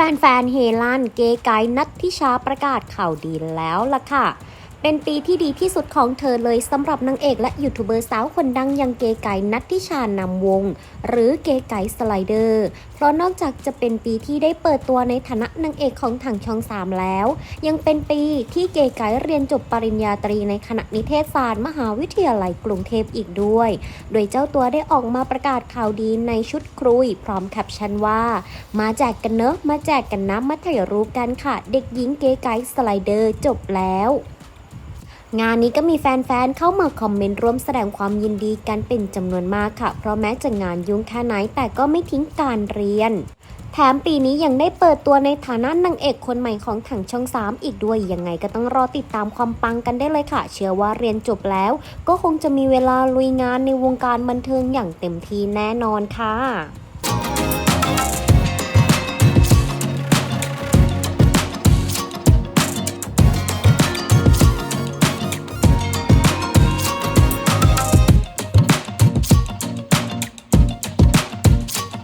แฟนๆเฮลันเกไกนัททิชาประกาศข่าวดีแล้วล่ะค่ะ เป็นปีที่ดีที่สุดของเธอเลยสำหรับนางเอกและยูทูบเบอร์สาวคนดังอย่างเกไก่นัททิชานำวง หรือเกไก่สไลเดอร์ เพราะนอกจากจะเป็นปีที่ได้เปิดตัวในฐานะนางเอกของถังช่องสามแล้ว ยังเป็นปีที่เกไก่เรียนจบปริญญาตรีในคณะนิเทศศาสตร์มหาวิทยาลัยกรุงเทพอีกด้วย โดยเจ้าตัวได้ออกมาประกาศข่าวดีในชุดครุย พร้อมแคปชั่นว่า มาแจกกันเนอะมาแจกกันนะมาถ่ายรูปกันค่ะ เด็กหญิงเก๋ไก๋สไลเดอร์จบแล้ว งานนี้ก็มีแฟนๆ เข้ามาคอมเมนต์ร่วมแสดงความยินดีกันเป็นจำนวนมากค่ะ เพราะแม้จะงานยุ่งแค่ไหนแต่ก็ไม่ทิ้งการเรียน แถมปีนี้ยังได้เปิดตัวในฐานะนางเอกคนใหม่ของถังช่อง 3 อีกด้วย ยังไงก็ต้องรอติดตามความปังกันได้เลยค่ะ เชื่อว่าเรียนจบแล้ว ก็คงจะมีเวลาลุยงานในวงการบันเทิงอย่างเต็มที่แน่นอนค่ะ